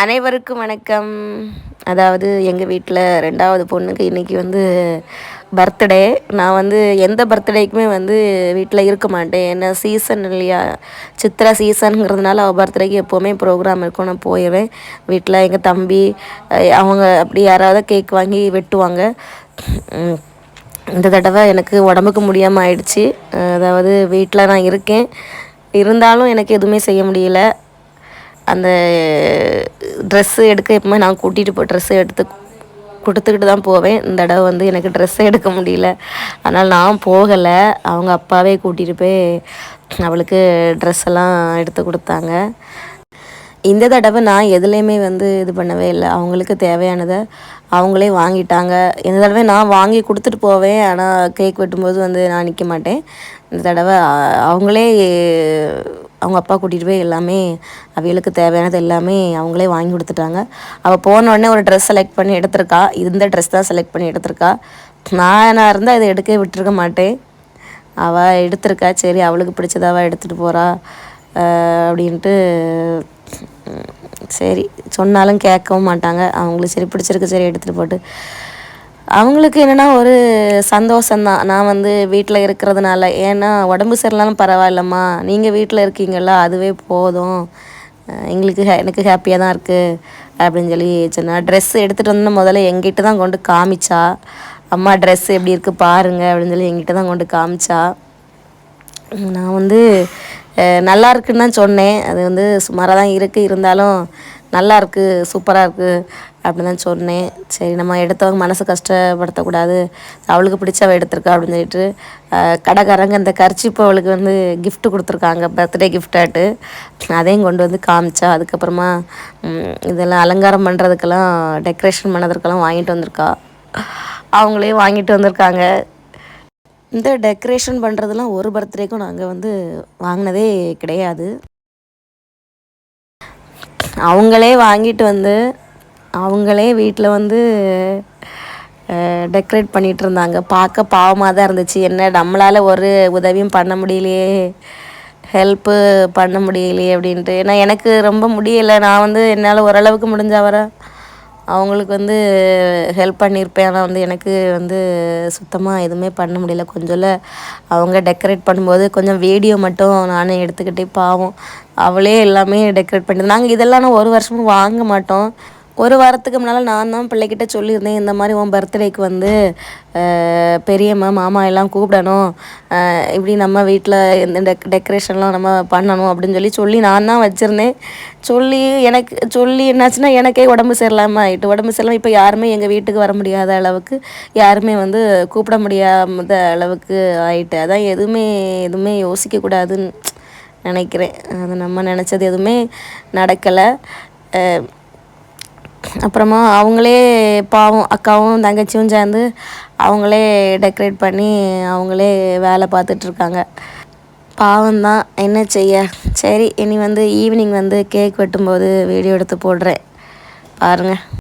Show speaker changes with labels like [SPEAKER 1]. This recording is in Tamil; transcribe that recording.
[SPEAKER 1] அனைவருக்கும் வணக்கம். அதாவது எங்கள் வீட்டில் ரெண்டாவது பொண்ணுக்கு இன்றைக்கி வந்து பர்த்டே நான் வந்து எந்த பர்த்டேக்குமே வந்து வீட்டில் இருக்க மாட்டேன். ஏன்னா சீசன் இல்லையா? சித்திரை சீசனுங்கிறதுனால அவள் பர்த்டேக்கு எப்போவுமே ப்ரோக்ராம் இருக்கும். நான் போயிடுவேன் வீட்டில் எங்கள் தம்பி அவங்க அப்படி யாராவது கேக் வாங்கி வெட்டுவாங்க. இந்த தடவை எனக்கு உடம்புக்கு முடியாமல் ஆயிடுச்சு. அதாவது வீட்டில் நான் இருக்கேன். இருந்தாலும் எனக்கு எதுவுமே செய்ய முடியல. அந்த ட்ரெஸ்ஸு எடுக்க எப்பவுமே நான் கூட்டிகிட்டு போய் ட்ரெஸ்ஸு எடுத்து கொடுத்துக்கிட்டு தான் போவேன். இந்த தடவை வந்து எனக்கு ட்ரெஸ்ஸே எடுக்க முடியல. அதனால் நான் போகலை. அவங்க அப்பாவே கூட்டிகிட்டு போய் அவளுக்கு ட்ரெஸ் எல்லாம் எடுத்து கொடுத்தாங்க. இந்த தடவை நான் எதுலேயுமே வந்து இது பண்ணவே இல்லை. அவங்களுக்கு தேவையானதை அவங்களே வாங்கிட்டாங்க. இந்த தடவை நான் வாங்கி கொடுத்துட்டு போவேன். ஆனால் கேக் வெட்டும்போது வந்து நான் நிற்க மாட்டேன். இந்த தடவை அவங்களே அவங்க அப்பா கூட்டிகிட்டு போய் எல்லாமே அவளுக்கு தேவையானது எல்லாமே அவங்களே வாங்கி கொடுத்துட்டாங்க. அவள் போனோடனே ஒரு ட்ரெஸ் செலக்ட் பண்ணி எடுத்திருக்கா. இந்த ட்ரெஸ் தான் செலக்ட் பண்ணி எடுத்திருக்கா. நான் நான் இருந்தால் இதை எடுக்க விட்டுருக்க மாட்டேன். அவள் எடுத்திருக்கா. சரி அவளுக்கு பிடிச்சத அவள் எடுத்துகிட்டு போகிறா அப்படின்ட்டு சரி. சொன்னாலும் கேட்கவும் மாட்டாங்க. அவங்களுக்கு சரி பிடிச்சிருக்கு சரி எடுத்துகிட்டு போட்டு. அவங்களுக்கு என்னென்னா ஒரு சந்தோஷந்தான் நான் வந்து வீட்டில் இருக்கிறதுனால. ஏன்னா உடம்பு சரியில்லாமல் பரவாயில்லம்மா. நீங்கள் வீட்டில் இருக்கீங்களா அதுவே போதும். எங்களுக்கு எனக்கு ஹாப்பியாக தான் இருக்குது அப்படின்னு சொல்லி சொன்னால் ட்ரெஸ் எடுத்துகிட்டு வந்து முதல்ல எங்கிட்ட தான் கொண்டு காமிச்சா. அம்மா ட்ரெஸ் எப்படி இருக்குது பாருங்கள் அப்படின்னு சொல்லி எங்கிட்ட தான் கொண்டு காமிச்சா. நான் வந்து நல்லா இருக்குன்னு தான் சொன்னேன். அது வந்து சுமாராக தான் இருக்குது இருந்தாலும் நல்லா இருக்குது சூப்பராக இருக்குது அப்படின்னு தான் சொன்னேன். சரி நம்ம எடுத்தவங்க மனசு கஷ்டப்படுத்தக்கூடாது. அவளுக்கு பிடிச்சவ எடுத்திருக்கா அப்படின்னு சொல்லிட்டு கடைக்காரங்க இந்த கர்ச்சிப்பு அவளுக்கு வந்து கிஃப்ட் கொடுத்துருக்காங்க பர்த்டே கிஃப்டாட்டு அதையும் கொண்டு வந்து காமிச்சா அதுக்கப்புறமா இதெல்லாம் அலங்காரம் பண்ணுறதுக்கெல்லாம் டெக்கரேஷன் பண்ணதுக்கெல்லாம் வாங்கிட்டு வந்திருக்கா. அவங்களே வாங்கிட்டு வந்திருக்காங்க. இந்த டெக்கரேஷன் பண்ணுறதுலாம் ஒரு பர்த்டேக்கும் நாங்கள் வந்து வாங்கினதே கிடையாது. அவங்களே வாங்கிட்டு வந்து அவங்களே வீட்டில் வந்து டெக்கரேட் பண்ணிகிட்டு இருந்தாங்க. பார்க்க பாவமாக தான் இருந்துச்சு. என்ன நம்மளால் ஒரு உதவியும் பண்ண முடியலையே ஹெல்ப்பு பண்ண முடியலையே அப்படின்ட்டு. ஏன்னா எனக்கு ரொம்ப முடியலை. நான் வந்து என்னால் ஓரளவுக்கு முடிஞ்ச வர அவங்களுக்கு வந்து ஹெல்ப் பண்ணியிருப்பேன். ஆனால் வந்து எனக்கு வந்து சுத்தமாக எதுவுமே பண்ண முடியல. கொஞ்சம் அவங்க டெக்கரேட் பண்ணும்போது கொஞ்சம் வீடியோ மட்டும் நானே எடுத்துக்கிட்டே பாவம். அவளே எல்லாமே டெக்கரேட் பண்ணி நாங்கள் இதெல்லாம் நான் ஒரு வருஷமும் வாங்க மாட்டோம். ஒரு வாரத்துக்கு முன்னால் நான் தான் பிள்ளைக்கிட்ட சொல்லியிருந்தேன் இந்த மாதிரி உன் பர்த்டேக்கு வந்து பெரியம்மா மாமா எல்லாம் கூப்பிடணும் இப்படி நம்ம வீட்டில் இந்த டெக் டெக்கரேஷன்லாம் நம்ம பண்ணணும் அப்படின்னு சொல்லி சொல்லி நான் தான் வச்சுருந்தேன். சொல்லி எனக்கு சொல்லி என்னாச்சுன்னா எனக்கே உடம்பு சரியில்லாமல் ஆகிட்டு உடம்பு சரியில்லாமல் இப்போ யாருமே எங்கள் வீட்டுக்கு வர முடியாத அளவுக்கு யாருமே வந்து கூப்பிட முடியாத அளவுக்கு ஆயிட்டு அதான் எதுவுமே எதுவுமே யோசிக்கக்கூடாதுன்னு நினைக்கிறேன். அது நம்ம நினச்சது எதுவுமே நடக்கலை. அப்புறமா அவங்களே பாவம் அக்காவும் தங்கச்சியும் சேர்ந்து அவங்களே டெக்கரேட் பண்ணி அவங்களே வேலை பார்த்துட்ருக்காங்க. பாவம்தான். என்ன செய்ய? சரி இனி வந்து ஈவினிங் வந்து கேக் வெட்டும்போது வீடியோ எடுத்து போடுறேன். பாருங்கள்